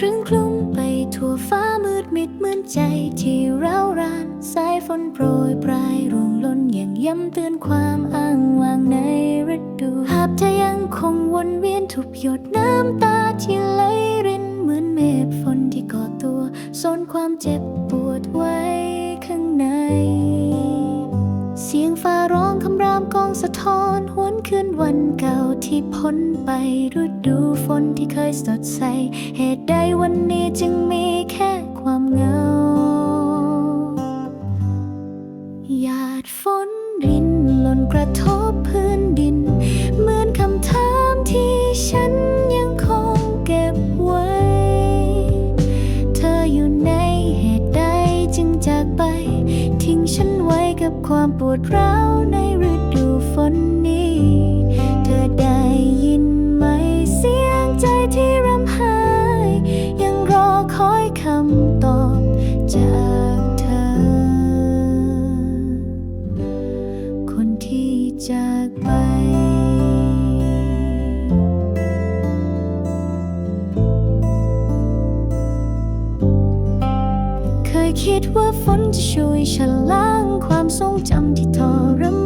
ครึ่งคลุ้มไปทั่วฟ้ามืดมิดเหมือนใจที่เร้าวรานสายฝนโปรยปลายร่วงหล่นอย่างย้ำเตือนความอ้างว้างในฤดูภาพเธอยังคงวนเวียนทุบหยดน้ำตาที่ไหลรินเหมือนเมฆฝนที่ก่อตัวซ่อนความเจ็บปวดไว้ข้างใน เสียงฟ้าร้องคำรามกองสะท้อนหวนคืนวันเก่าที่พ้นไปฤดูฝนที่เคยสดใส เหตุใดวันนี้จึงมีแค่ความเหงาหยาดฝนรินหล่นกระทบพื้นดิน เหมือนคำถามที่ฉันยังคงเก็บไว้ เธออยู่ในเหตุใดจึงจากไป ทิ้งฉันไว้กับความปวดร้าวใน จากไป เคยคิดว่าฝนจะช่วยฉันล้างความทรงจำที่ทรมาน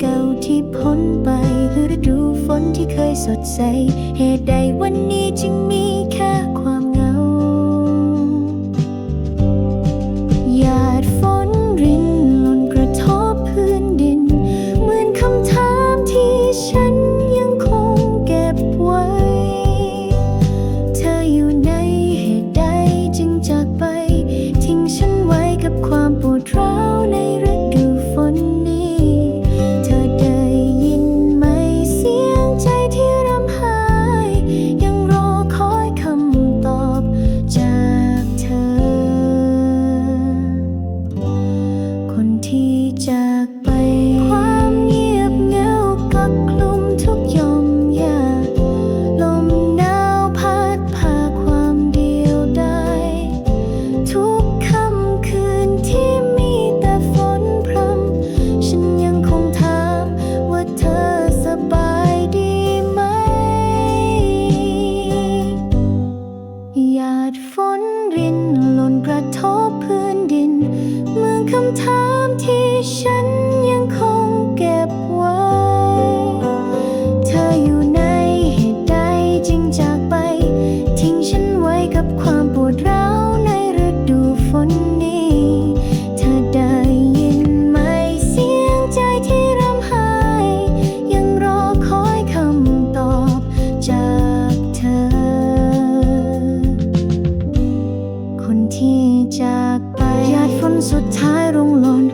เก่าที่พ้นไปคือฤดูฝนที่เคยสดใส เหตุใดวันนี้จึงมีแค่ จากไป ความเงียบเหงาก็คลุมทุกย่อมหญ้าลมหนาวพัดพาความเดียวดายทุกค่ำคืนที่มีแต่ฝนพรำฉันยังคงถามว่าเธอสบายดีไหม หยาดฝนรินหล่นกระทบพื้นดิน เมือนคำถา ที่ฉันยังคงเก็บไว้ เธออยู่ในเหตุใดจึงจากไป ทิ้งฉันไว้กับความปวดร้าวในฤดูฝนนี้ เธอได้ยินไหมเสียงใจที่รำไห้ ยังรอคอยคำตอบจากเธอ คนที่จากไปหยาดฝนสุดท้ายรุงหลอน